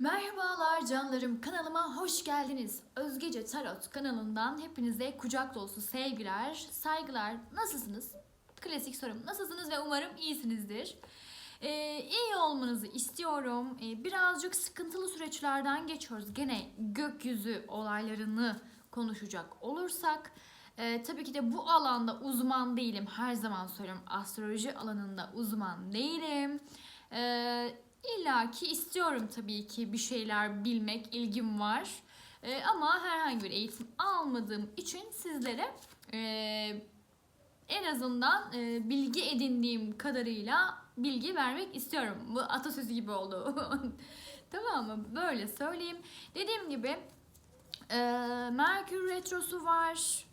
Merhabalar canlarım kanalıma hoş geldiniz. Özgece Tarot kanalından hepinize kucak dolusu sevgiler, saygılar. Nasılsınız? Klasik sorum. Nasılsınız ve umarım iyisinizdir. Ee, iyi olmanızı istiyorum. Ee, birazcık sıkıntılı süreçlerden geçiyoruz. Gene gökyüzü olaylarını konuşacak olursak. Ee, tabii ki de bu alanda uzman değilim. Her zaman söylüyorum astroloji alanında uzman değilim. Ee, İlla ki istiyorum tabii ki bir şeyler bilmek, ilgim var. Ee, ama herhangi bir eğitim almadığım için sizlere e, en azından e, bilgi edindiğim kadarıyla bilgi vermek istiyorum. Bu atasözü gibi oldu. tamam mı? Böyle söyleyeyim. Dediğim gibi e, Merkür Retrosu var.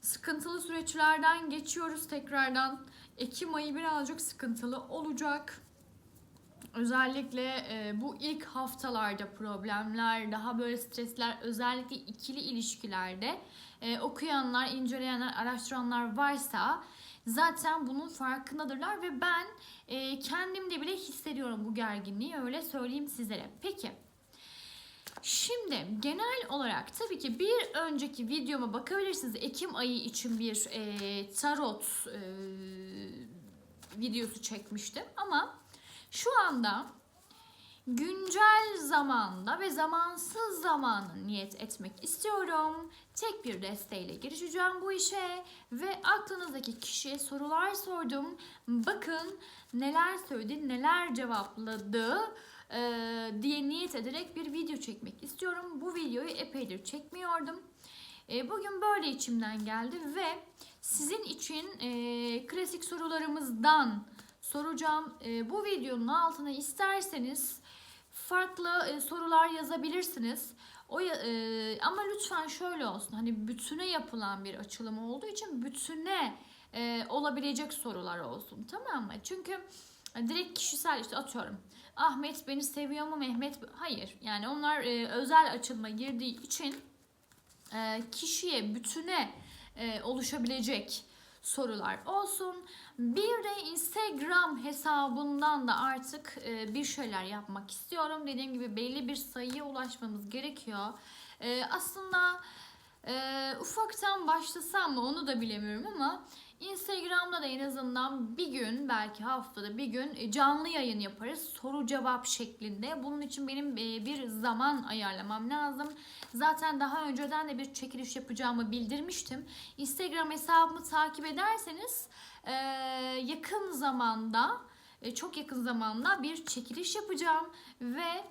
Sıkıntılı süreçlerden geçiyoruz tekrardan. Ekim ayı birazcık sıkıntılı olacak. Özellikle e, bu ilk haftalarda problemler, daha böyle stresler, özellikle ikili ilişkilerde e, okuyanlar, inceleyenler, araştıranlar varsa zaten bunun farkındadırlar ve ben e, kendimde bile hissediyorum bu gerginliği öyle söyleyeyim sizlere. Peki. Şimdi genel olarak tabii ki bir önceki videoma bakabilirsiniz. Ekim ayı için bir e, tarot e, videosu çekmiştim ama şu anda güncel zamanda ve zamansız zamanı niyet etmek istiyorum. Tek bir desteğiyle girişeceğim bu işe ve aklınızdaki kişiye sorular sordum. Bakın neler söyledi, neler cevapladı e, diye niyet ederek bir video çekmek istiyorum. Bu videoyu epeydir çekmiyordum. E, bugün böyle içimden geldi ve sizin için e, klasik sorularımızdan soracağım. E, bu videonun altına isterseniz farklı e, sorular yazabilirsiniz. O e, ama lütfen şöyle olsun. Hani bütüne yapılan bir açılım olduğu için bütüne e, olabilecek sorular olsun. Tamam mı? Çünkü direkt kişisel işte atıyorum. Ahmet beni seviyor mu Mehmet? Hayır. Yani onlar özel açılma girdiği için kişiye, bütüne e, oluşabilecek sorular olsun. Bir de Instagram hesabından da artık e, bir şeyler yapmak istiyorum. Dediğim gibi belli bir sayıya ulaşmamız gerekiyor. E, aslında e, ufaktan başlasam mı onu da bilemiyorum ama Instagram'da da en azından bir gün belki haftada bir gün e, canlı yayın yaparız. Soru cevap şeklinde. Bunun için benim e, bir zaman ayarlamam lazım. Zaten daha önceden de bir çekiliş yapacağımı bildirmiştim. Instagram hesabımı takip ederseniz e, yakın zamanda çok yakın zamanda bir çekiliş yapacağım ve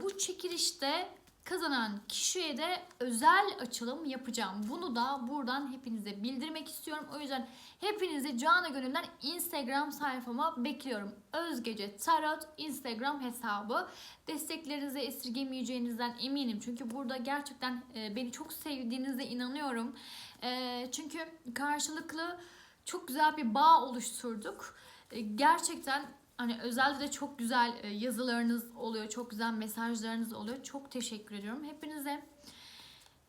bu çekilişte kazanan kişiye de özel açılım yapacağım. Bunu da buradan hepinize bildirmek istiyorum. O yüzden hepinizi canı gönülden Instagram sayfama bekliyorum. Özgece Tarot Instagram hesabı. Desteklerinizi esirgemeyeceğinizden eminim. Çünkü burada gerçekten e, beni çok sevdiğinize inanıyorum. E, çünkü karşılıklı çok güzel bir bağ oluşturduk. E, gerçekten Hani özelde de çok güzel e, yazılarınız oluyor, çok güzel mesajlarınız oluyor. Çok teşekkür ediyorum hepinize.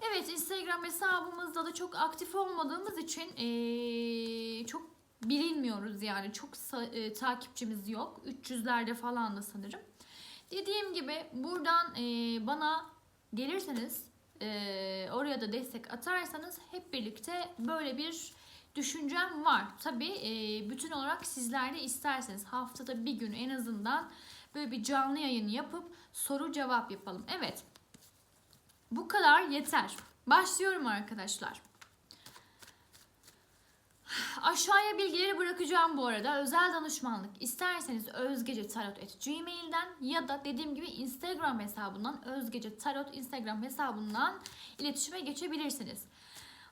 Evet Instagram hesabımızda da çok aktif olmadığımız için e, çok bilinmiyoruz yani çok e, takipçimiz yok. 300'lerde falan da sanırım. Dediğim gibi buradan e, bana gelirseniz e, oraya da destek atarsanız hep birlikte böyle bir düşüncem var. Tabii e, bütün olarak sizler de isterseniz haftada bir gün en azından böyle bir canlı yayın yapıp soru cevap yapalım. Evet. Bu kadar yeter. Başlıyorum arkadaşlar. Aşağıya bilgileri bırakacağım bu arada. Özel danışmanlık isterseniz özgecetarot.gmail'den ya da dediğim gibi Instagram hesabından özgece tarot Instagram hesabından iletişime geçebilirsiniz.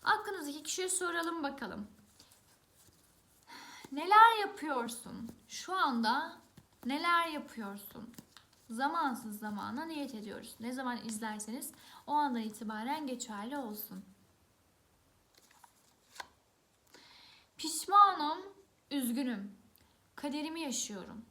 Aklınızdaki kişiye soralım bakalım. Neler yapıyorsun? Şu anda neler yapıyorsun? Zamansız zamana niyet ediyoruz. Ne zaman izlerseniz o andan itibaren geçerli olsun. Pişmanım, üzgünüm. Kaderimi yaşıyorum.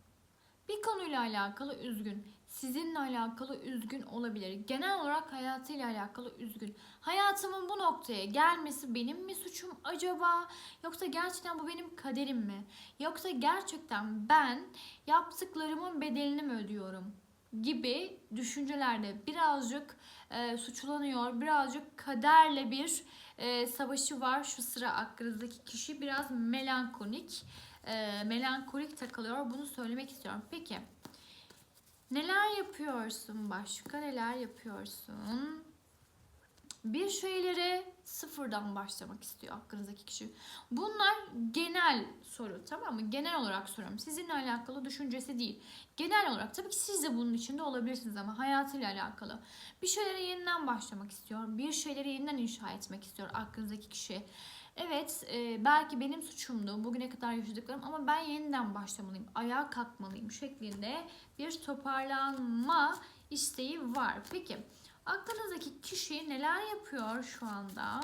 Bir konuyla alakalı üzgün, sizinle alakalı üzgün olabilir. Genel olarak hayatıyla alakalı üzgün. Hayatımın bu noktaya gelmesi benim mi suçum acaba? Yoksa gerçekten bu benim kaderim mi? Yoksa gerçekten ben yaptıklarımın bedelini mi ödüyorum? gibi düşüncelerde birazcık e, suçlanıyor, birazcık kaderle bir e, savaşı var. Şu sıra aklınızdaki kişi biraz melankolik, e, melankolik takılıyor. Bunu söylemek istiyorum. Peki, neler yapıyorsun başka? Neler yapıyorsun? Bir şeylere sıfırdan başlamak istiyor aklınızdaki kişi. Bunlar genel soru tamam mı? Genel olarak soruyorum. Sizinle alakalı düşüncesi değil. Genel olarak tabii ki siz de bunun içinde olabilirsiniz ama hayatıyla alakalı. Bir şeylere yeniden başlamak istiyor. Bir şeyleri yeniden inşa etmek istiyor aklınızdaki kişi. Evet e, belki benim suçumdu bugüne kadar yaşadıklarım ama ben yeniden başlamalıyım. Ayağa kalkmalıyım şeklinde bir toparlanma isteği var. Peki aklınızdaki kişi neler yapıyor şu anda?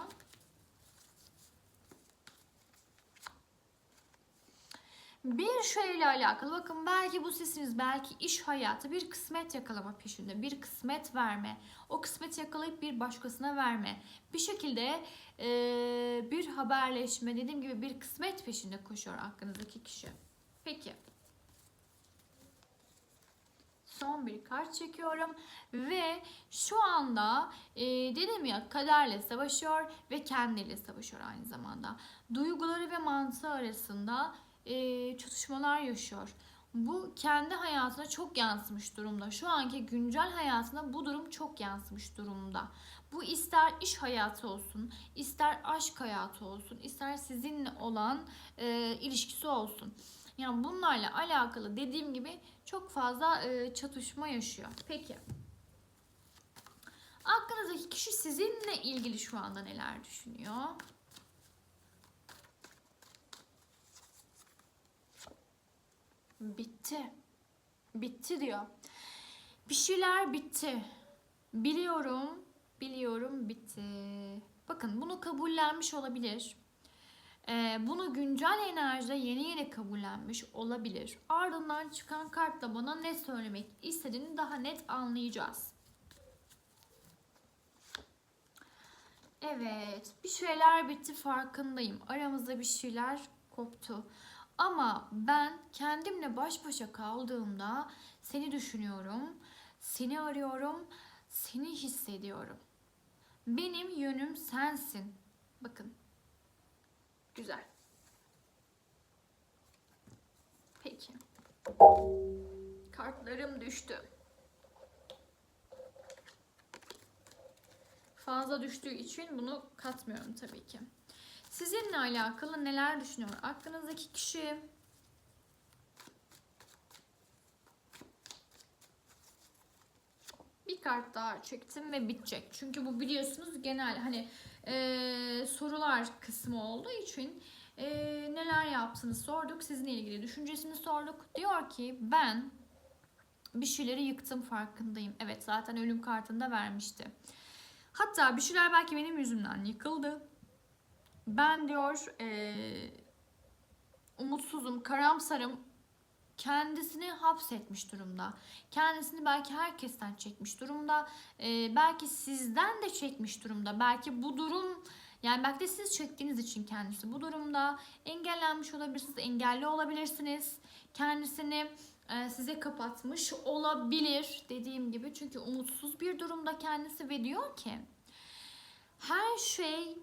Bir şeyle alakalı bakın belki bu sesiniz belki iş hayatı bir kısmet yakalama peşinde bir kısmet verme o kısmeti yakalayıp bir başkasına verme bir şekilde e, bir haberleşme dediğim gibi bir kısmet peşinde koşuyor aklınızdaki kişi. Peki son bir kart çekiyorum ve şu anda e, dedim ya kaderle savaşıyor ve kendiyle savaşıyor aynı zamanda. Duyguları ve mantığı arasında e, çatışmalar yaşıyor. Bu kendi hayatına çok yansımış durumda. Şu anki güncel hayatına bu durum çok yansımış durumda. Bu ister iş hayatı olsun, ister aşk hayatı olsun, ister sizinle olan e, ilişkisi olsun. Yani bunlarla alakalı dediğim gibi çok fazla e, çatışma yaşıyor. Peki. Aklınızdaki kişi sizinle ilgili şu anda neler düşünüyor? Bitti. Bitti diyor. Bir şeyler bitti. Biliyorum, biliyorum bitti. Bakın bunu kabullenmiş olabilir. Ee, bunu güncel enerjide yeni yeni kabullenmiş olabilir. Ardından çıkan kartla bana ne söylemek istediğini daha net anlayacağız. Evet, bir şeyler bitti farkındayım. Aramızda bir şeyler koptu. Ama ben kendimle baş başa kaldığımda seni düşünüyorum, seni arıyorum, seni hissediyorum. Benim yönüm sensin. Bakın. Güzel. Peki. Kartlarım düştü. Fazla düştüğü için bunu katmıyorum tabii ki. Sizinle alakalı neler düşünüyor? Aklınızdaki kişi bir kart daha çektim ve bitecek. Çünkü bu biliyorsunuz genel hani e, sorular kısmı olduğu için e, neler yaptınız sorduk. Sizinle ilgili düşüncesini sorduk. Diyor ki ben bir şeyleri yıktım farkındayım. Evet zaten ölüm kartında vermişti. Hatta bir şeyler belki benim yüzümden yıkıldı. Ben diyor e, umutsuzum, karamsarım. Kendisini hapsetmiş durumda. Kendisini belki herkesten çekmiş durumda. E, belki sizden de çekmiş durumda. Belki bu durum yani belki de siz çektiğiniz için kendisi bu durumda engellenmiş olabilirsiniz, engelli olabilirsiniz. Kendisini e, size kapatmış olabilir dediğim gibi. Çünkü umutsuz bir durumda kendisi ve diyor ki her şey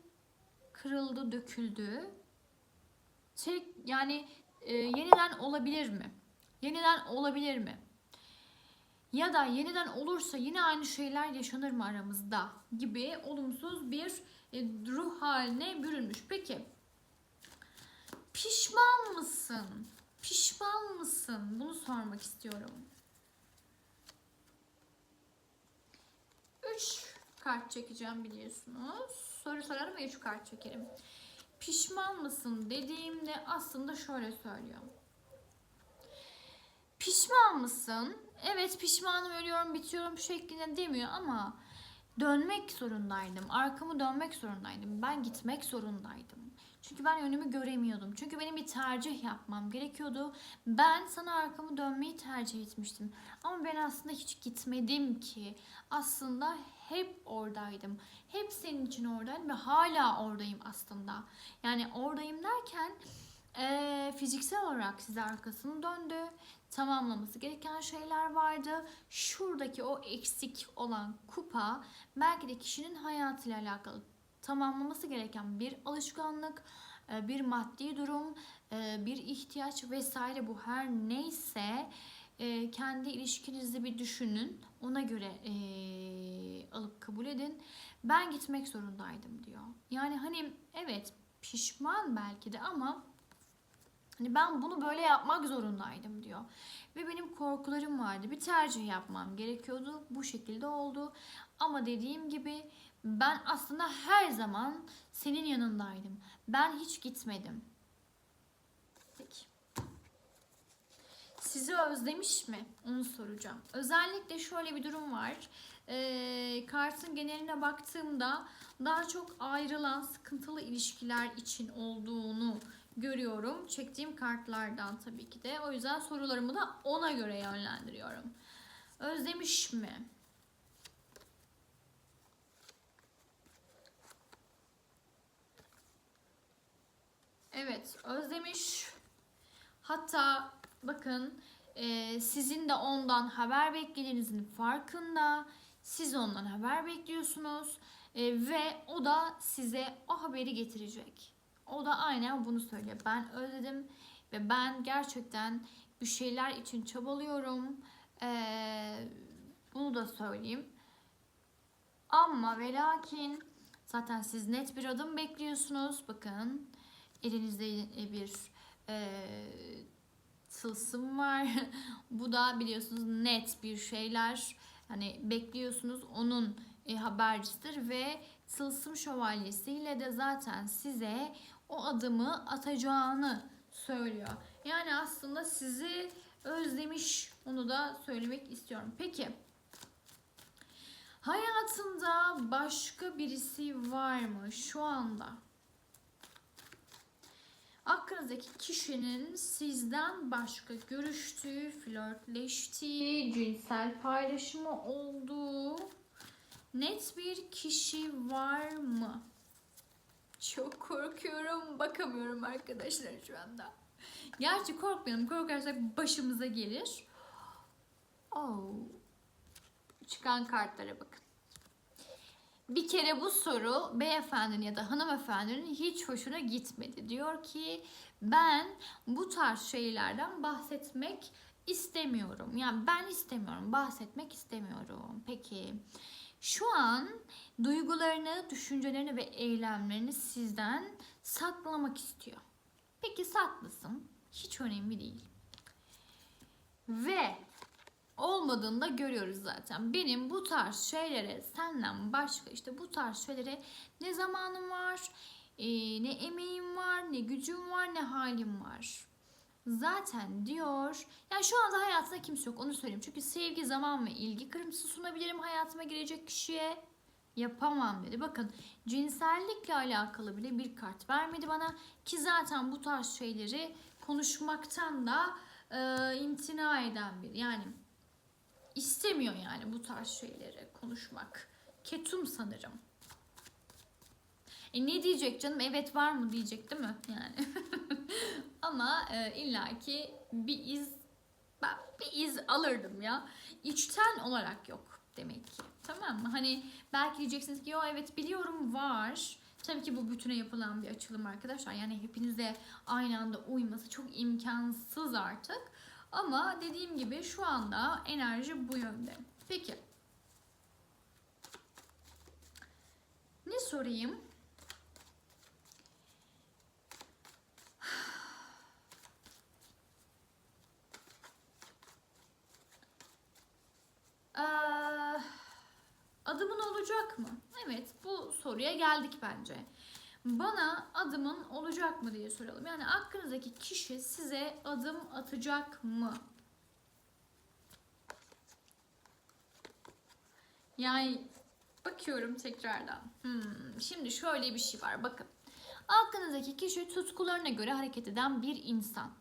kırıldı, döküldü. Tek yani e, yeniden olabilir mi? Yeniden olabilir mi? Ya da yeniden olursa yine aynı şeyler yaşanır mı aramızda gibi olumsuz bir e, ruh haline bürünmüş. Peki pişman mısın? Pişman mısın? Bunu sormak istiyorum. 3 kart çekeceğim biliyorsunuz. Soru sorarım ve 3 kart çekerim. Pişman mısın dediğimde aslında şöyle söylüyorum. Pişman mısın? Evet pişmanım ölüyorum bitiyorum şeklinde demiyor ama dönmek zorundaydım. Arkamı dönmek zorundaydım. Ben gitmek zorundaydım. Çünkü ben önümü göremiyordum. Çünkü benim bir tercih yapmam gerekiyordu. Ben sana arkamı dönmeyi tercih etmiştim. Ama ben aslında hiç gitmedim ki. Aslında hep oradaydım. Hep senin için oradaydım ve hala oradayım aslında. Yani oradayım derken Ee, fiziksel olarak size arkasını döndü. Tamamlaması gereken şeyler vardı. Şuradaki o eksik olan kupa belki de kişinin hayatıyla alakalı tamamlaması gereken bir alışkanlık, e, bir maddi durum, e, bir ihtiyaç vesaire bu her neyse e, kendi ilişkinizi bir düşünün. Ona göre e, alıp kabul edin. Ben gitmek zorundaydım diyor. Yani hani evet pişman belki de ama hani ben bunu böyle yapmak zorundaydım diyor. Ve benim korkularım vardı. Bir tercih yapmam gerekiyordu. Bu şekilde oldu. Ama dediğim gibi ben aslında her zaman senin yanındaydım. Ben hiç gitmedim. Peki. Sizi özlemiş mi? Onu soracağım. Özellikle şöyle bir durum var. Ee, kartın geneline baktığımda daha çok ayrılan sıkıntılı ilişkiler için olduğunu görüyorum. Çektiğim kartlardan tabii ki de. O yüzden sorularımı da ona göre yönlendiriyorum. Özlemiş mi? Evet, özlemiş. Hatta bakın e, sizin de ondan haber beklediğinizin farkında. Siz ondan haber bekliyorsunuz E, ve o da size o haberi getirecek. O da aynen bunu söylüyor. Ben özledim ve ben gerçekten bir şeyler için çabalıyorum. E, bunu da söyleyeyim. Ama ve lakin zaten siz net bir adım bekliyorsunuz. Bakın elinizde bir e, tılsım var. Bu da biliyorsunuz net bir şeyler. Hani bekliyorsunuz onun e, habercisidir ve tılsım şövalyesiyle de zaten size o adımı atacağını söylüyor. Yani aslında sizi özlemiş onu da söylemek istiyorum. Peki hayatında başka birisi var mı şu anda? Aklınızdaki kişinin sizden başka görüştüğü, flörtleştiği, cinsel paylaşımı olduğu net bir kişi var mı? Çok korkuyorum. Bakamıyorum arkadaşlar şu anda. Gerçi korkmayalım. Korkarsak başımıza gelir. Oh. Çıkan kartlara bakın. Bir kere bu soru beyefendinin ya da hanımefendinin hiç hoşuna gitmedi. Diyor ki ben bu tarz şeylerden bahsetmek istemiyorum. Yani ben istemiyorum, bahsetmek istemiyorum. Peki şu an duygularını, düşüncelerini ve eylemlerini sizden saklamak istiyor. Peki saklasın. Hiç önemli değil. Ve olmadığını da görüyoruz zaten. Benim bu tarz şeylere senden başka işte bu tarz şeylere ne zamanım var, e, ne emeğim var, ne gücüm var, ne halim var. Zaten diyor, yani şu anda hayatında kimse yok onu söyleyeyim. Çünkü sevgi, zaman ve ilgi kırmızısı sunabilirim hayatıma girecek kişiye. Yapamam dedi. Bakın cinsellikle alakalı bile bir kart vermedi bana. Ki zaten bu tarz şeyleri konuşmaktan da e, imtina eden biri. Yani istemiyor yani bu tarz şeyleri konuşmak. Ketum sanırım. E ne diyecek canım? Evet var mı diyecek değil mi? Yani. Ama e, illaki bir iz ben bir iz alırdım ya. İçten olarak yok demek ki. Tamam mı? Hani belki diyeceksiniz ki yo evet biliyorum var. Tabii ki bu bütüne yapılan bir açılım arkadaşlar. Yani hepinize aynı anda uyması çok imkansız artık. Ama dediğim gibi şu anda enerji bu yönde. Peki. Ne sorayım? Ee, adımın olacak mı? Evet bu soruya geldik bence. Bana adımın olacak mı diye soralım. Yani aklınızdaki kişi size adım atacak mı? Yani bakıyorum tekrardan. Hmm, şimdi şöyle bir şey var bakın. Aklınızdaki kişi tutkularına göre hareket eden bir insan.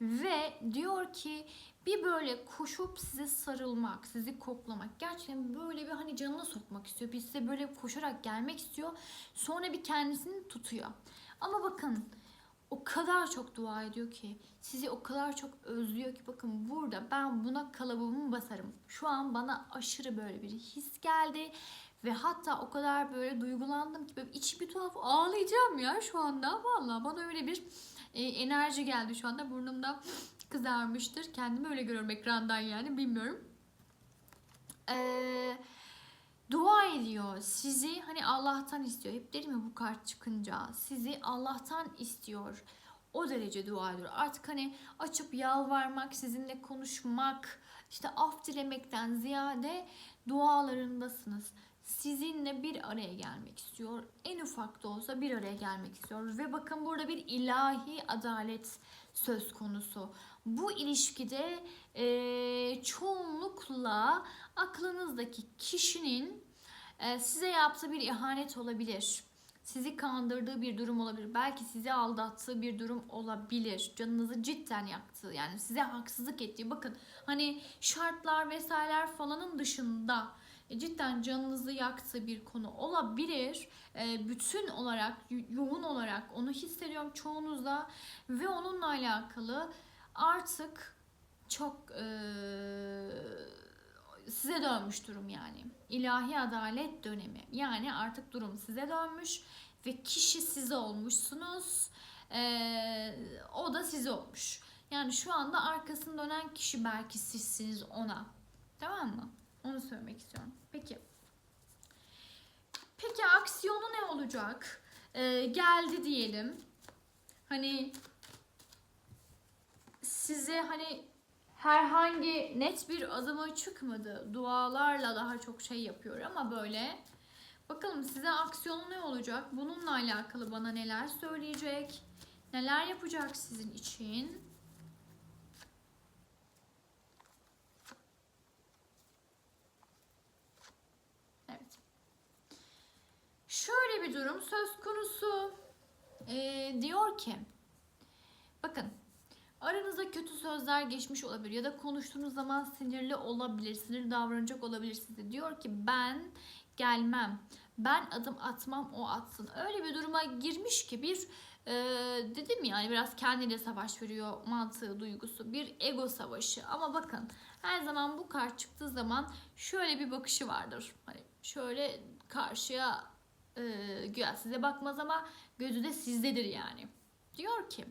Ve diyor ki bir böyle koşup size sarılmak, sizi koklamak. Gerçekten böyle bir hani canına sokmak istiyor. Bir size böyle koşarak gelmek istiyor. Sonra bir kendisini tutuyor. Ama bakın o kadar çok dua ediyor ki sizi o kadar çok özlüyor ki bakın burada ben buna kalıbımı basarım. Şu an bana aşırı böyle bir his geldi ve hatta o kadar böyle duygulandım ki böyle içi bir tuhaf ağlayacağım ya şu anda. Vallahi bana öyle bir e, enerji geldi şu anda burnumda kızarmıştır. Kendimi öyle görüyorum ekrandan yani bilmiyorum. Eee dua ediyor. Sizi hani Allah'tan istiyor. Hep dedim ya bu kart çıkınca. Sizi Allah'tan istiyor. O derece dua ediyor. Artık hani açıp yalvarmak, sizinle konuşmak, işte af dilemekten ziyade dualarındasınız. Sizinle bir araya gelmek istiyor. En ufak da olsa bir araya gelmek istiyor. Ve bakın burada bir ilahi adalet söz konusu. Bu ilişkide eee, çoğunlukla aklınızdaki kişinin e, size yaptığı bir ihanet olabilir. Sizi kandırdığı bir durum olabilir. Belki sizi aldattığı bir durum olabilir. Canınızı cidden yaktı. Yani size haksızlık ettiği. Bakın hani şartlar vesaireler falanın dışında e, cidden canınızı yaktığı bir konu olabilir. E, bütün olarak, yo- yoğun olarak onu hissediyorum çoğunuzda. Ve onunla alakalı artık çok eee size dönmüş durum yani. İlahi adalet dönemi. Yani artık durum size dönmüş ve kişi size olmuşsunuz. O da size olmuş. Yani şu anda arkasını dönen kişi belki sizsiniz ona. Tamam mı? Onu söylemek istiyorum. Peki. Peki aksiyonu ne olacak? Ee, geldi diyelim. Hani size hani herhangi net bir adımı çıkmadı. Dualarla daha çok şey yapıyor ama böyle. Bakalım size aksiyonu ne olacak? Bununla alakalı bana neler söyleyecek? Neler yapacak sizin için? Evet. Şöyle bir durum söz konusu. Ee, diyor ki bakın Aranızda kötü sözler geçmiş olabilir ya da konuştuğunuz zaman sinirli olabilir, sinirli davranacak olabilir size. Diyor ki ben gelmem, ben adım atmam o atsın. Öyle bir duruma girmiş ki bir e, dedim yani biraz kendiyle savaş veriyor mantığı, duygusu. Bir ego savaşı ama bakın her zaman bu kart çıktığı zaman şöyle bir bakışı vardır. Hani şöyle karşıya e, güya size bakmaz ama gözü de sizdedir yani. Diyor ki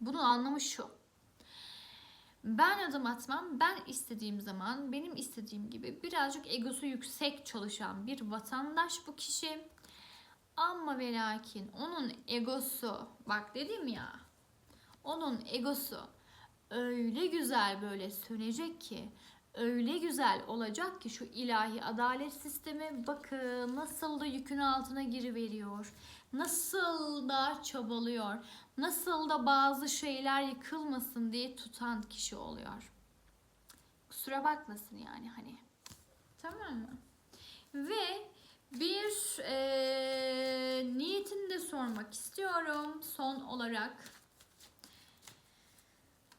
bunun anlamı şu. Ben adım atmam, ben istediğim zaman, benim istediğim gibi birazcık egosu yüksek çalışan bir vatandaş bu kişi. Ama ve lakin onun egosu, bak dedim ya, onun egosu öyle güzel böyle sönecek ki, öyle güzel olacak ki şu ilahi adalet sistemi bakın nasıl da yükün altına giriveriyor. Nasıl da çabalıyor. Nasıl da bazı şeyler yıkılmasın diye tutan kişi oluyor. Kusura bakmasın yani hani. Tamam mı? Ve bir eee niyetini de sormak istiyorum son olarak.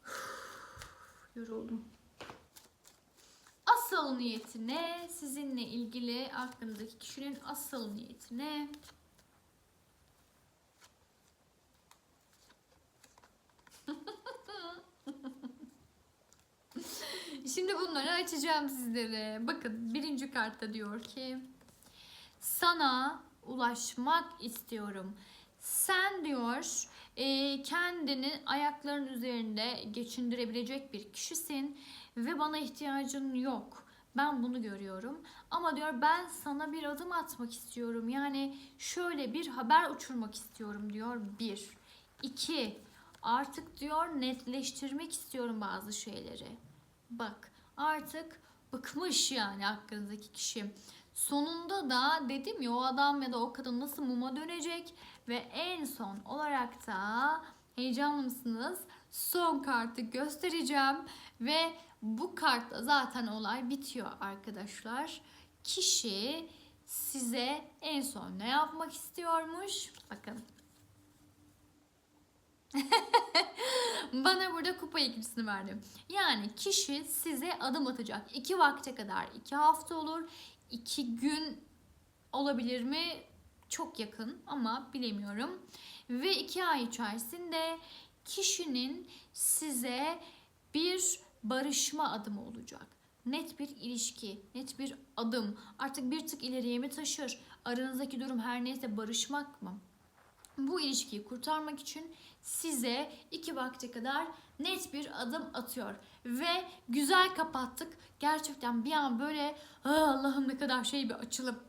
Yoruldum. Asıl niyeti ne? Sizinle ilgili aklınızdaki kişinin asıl niyeti ne? Şimdi bunları açacağım sizlere. Bakın birinci kartta diyor ki sana ulaşmak istiyorum. Sen diyor e, kendini ayakların üzerinde geçindirebilecek bir kişisin ve bana ihtiyacın yok. Ben bunu görüyorum. Ama diyor ben sana bir adım atmak istiyorum. Yani şöyle bir haber uçurmak istiyorum diyor. Bir. İki. Artık diyor netleştirmek istiyorum bazı şeyleri. Bak artık bıkmış yani hakkınızdaki kişi. Sonunda da dedim ya o adam ya da o kadın nasıl muma dönecek ve en son olarak da heyecanlı mısınız? Son kartı göstereceğim ve bu kartla zaten olay bitiyor arkadaşlar. Kişi size en son ne yapmak istiyormuş? Bakın. Bana burada kupa ikincisini verdim. Yani kişi size adım atacak. iki vakte kadar. iki hafta olur. iki gün olabilir mi? çok yakın ama bilemiyorum. Ve iki ay içerisinde kişinin size bir barışma adımı olacak. Net bir ilişki, net bir adım. Artık bir tık ileriye mi taşır? Aranızdaki durum her neyse barışmak mı? Bu ilişkiyi kurtarmak için size iki vakte kadar net bir adım atıyor. Ve güzel kapattık. Gerçekten bir an böyle "Ah, Allah'ım ne kadar şey bir açılım.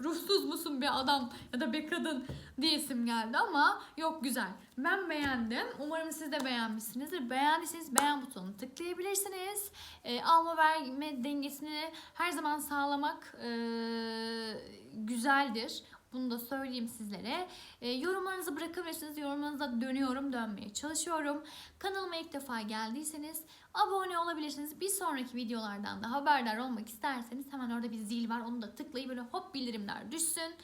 Ruhsuz musun bir adam ya da bir kadın diyesim geldi ama yok güzel. Ben beğendim. Umarım siz de beğenmişsinizdir. Beğendiyseniz beğen butonuna tıklayabilirsiniz. Ee, alma verme dengesini her zaman sağlamak ee, güzeldir. Bunu da söyleyeyim sizlere. E, yorumlarınızı bırakabilirsiniz. Yorumlarınıza dönüyorum, dönmeye çalışıyorum. Kanalıma ilk defa geldiyseniz abone olabilirsiniz. Bir sonraki videolardan da haberdar olmak isterseniz hemen orada bir zil var. Onu da tıklayıp böyle hop bildirimler düşsün.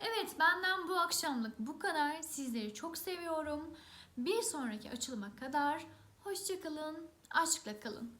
Evet benden bu akşamlık bu kadar. Sizleri çok seviyorum. Bir sonraki açılıma kadar hoşçakalın, aşkla kalın.